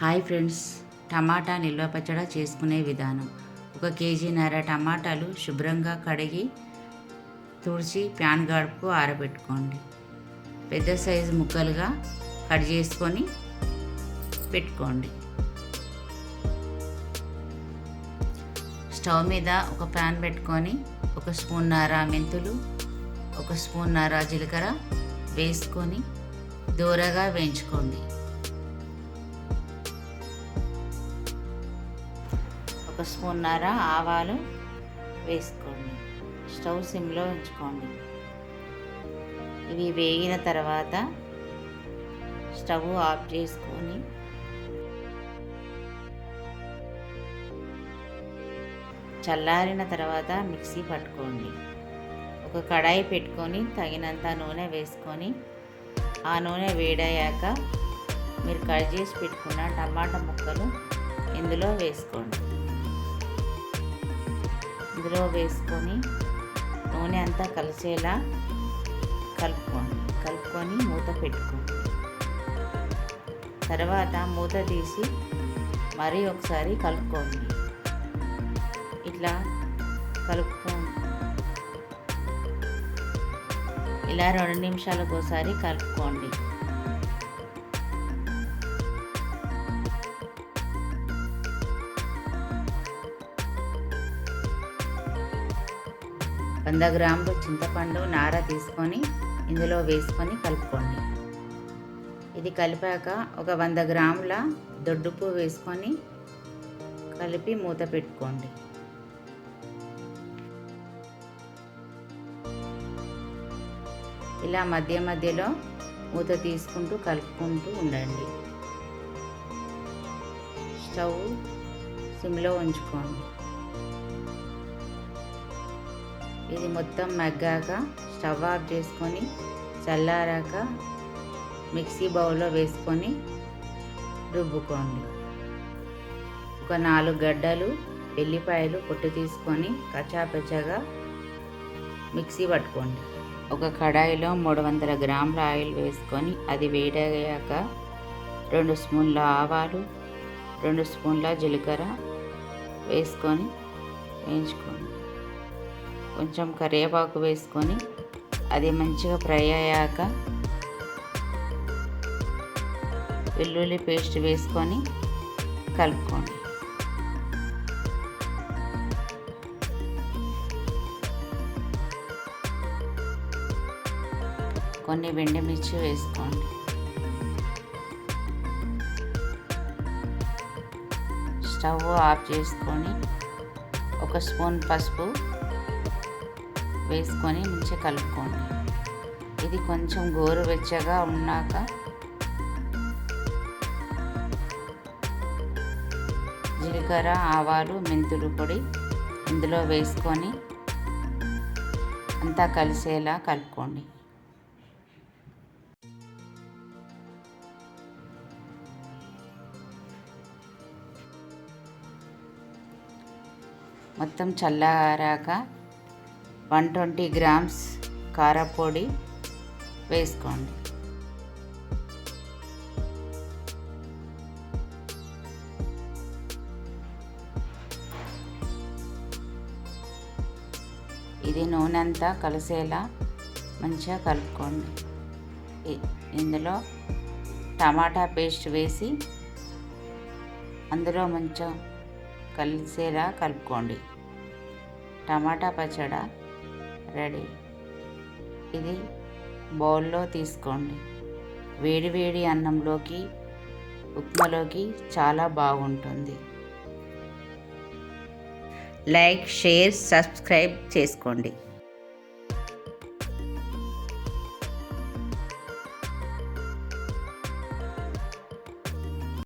Hi friends టమాటా నిల్వ పచ్చడి చేసుకునే విధానం. ఒక కేజీన్నర టమాటాలు శుభ్రంగా కడిగి తుడిచి ప్యాన్ గడుపుకు ఆరబెట్టుకోండి. పెద్ద సైజు ముక్కలుగా కట్ చేసుకొని పెట్టుకోండి. స్టవ్ మీద ఒక ప్యాన్ పెట్టుకొని ఒక స్పూన్ నర మెంతులు ఒక స్పూన్ నర జీలకర్ర వేసుకొని దూరగా వేయించుకోండి. ఒక ఆవాలు వేసుకోండి. స్టవ్ సిమ్లో ఉంచుకోండి. ఇవి వేగిన తర్వాత స్టవ్ ఆఫ్ చేసుకొని చల్లారిన తర్వాత మిక్సీ పట్టుకోండి. ఒక కడాయి పెట్టుకొని తగినంత నూనె వేసుకొని ఆ నూనె వేడయ్యాక మీరు కట్ చేసి పెట్టుకున్న టమాటా ముక్కలు ఇందులో వేసుకోండి. ఇందులో వేసుకొని నూనె అంతా కలిసేలా కలుపుకోండి. కలుపుకొని మూత పెట్టుకోండి. తర్వాత మూత తీసి మరీ ఒకసారి కలుపుకోండి. ఇట్లా కలుపుకోండి ఇలా రెండు నిమిషాలకు ఒకసారి కలుపుకోండి. వంద గ్రాములు చింతపండు నార తీసుకొని ఇందులో వేసుకొని కలుపుకోండి. ఇది కలిపాక ఒక వంద గ్రాముల దొడ్డుపు వేసుకొని కలిపి మూత పెట్టుకోండి. ఇలా మధ్య మధ్యలో మూత తీసుకుంటూ కలుపుకుంటూ ఉండండి. స్టవ్ సిమ్లో ఉంచుకోండి. ఇది మొత్తం మగ్గాక స్టవ్ ఆఫ్ చేసుకొని చల్లారాక మిక్సీ బౌల్లో వేసుకొని రుబ్బుకోండి. ఒక నాలుగు గడ్డలు వెల్లిపాయలు పొట్టు తీసుకొని కచ్చాపచ్చగా మిక్సీ పట్టుకోండి. ఒక కడాయిలో మూడు వందల గ్రాముల ఆయిల్ వేసుకొని అది వేడయ్యాక రెండు స్పూన్ల ఆవాలు రెండు స్పూన్ల జీలకర్ర వేసుకొని వేయించుకోండి. కొంచెం కరివేపాకు వేసుకొని అది మంచిగా ఫ్రై అయ్యాక వెల్లుల్లి పేస్ట్ వేసుకొని కలుపుకోండి. కొన్ని మిర్చి వేసుకోండి. స్టవ్ ఆఫ్ చేసుకొని ఒక స్పూన్ పసుపు వేసుకొని మంచిగా కలుపుకోండి. ఇది కొంచెం గోరువెచ్చగా ఉన్నాక జీలకర్ర ఆవాలు మెంతులు పొడి ఇందులో వేసుకొని అంతా కలిసేలా కలుపుకోండి. మొత్తం చల్లారాక వన్ ట్వంటీ గ్రామ్స్ కారపొడి వేసుకోండి. ఇది నూనె అంతా కలిసేలా మంచిగా కలుపుకోండి. ఇందులో టమాటా పేస్ట్ వేసి అందులో మంచిగా కలిసేలా కలుపుకోండి. టమాటా పచ్చడి రెడీ. ఇది బౌల్లో తీసుకోండి. వేడివేడి అన్నంలోకి ఉప్మాలోకి చాలా బాగుంటుంది. లైక్ షేర్ సబ్స్క్రైబ్ చేసుకోండి.